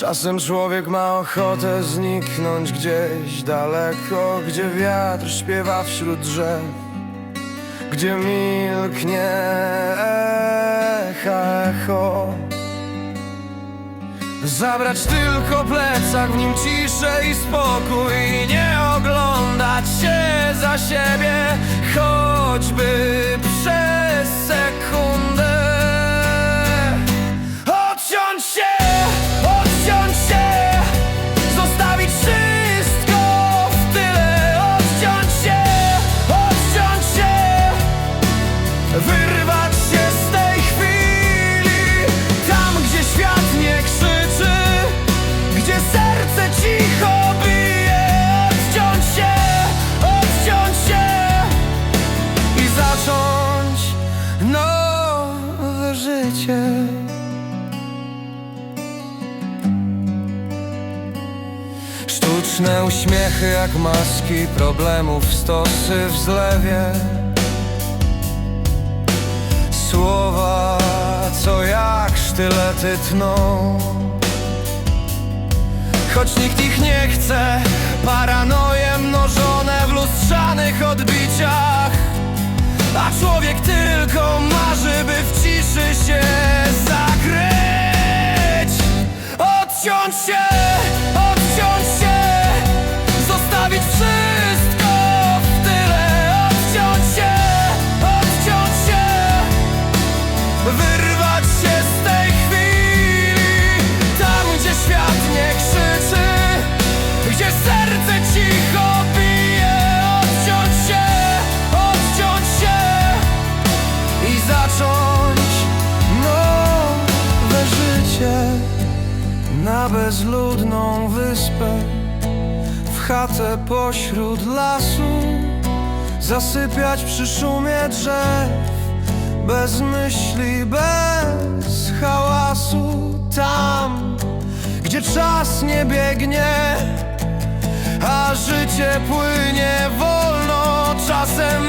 Czasem człowiek ma ochotę zniknąć gdzieś daleko Gdzie wiatr śpiewa wśród drzew Gdzie milknie echo. Zabrać tylko plecak, w nim ciszę i spokój I nie oglądać się za siebie Choćby przez Sztuczne uśmiechy jak maski problemów Stosy w zlewie. Słowa, co jak sztylety tną. Choć nikt ich nie chce Paranoje mnożone w lustrzanych odbiciach. A człowiek tylko marzy, by w ciszy się Na bezludną wyspę W chatę pośród lasu Zasypiać przy szumie drzew bez myśli, bez hałasu. Tam, gdzie czas nie biegnie A życie płynie wolno Czasem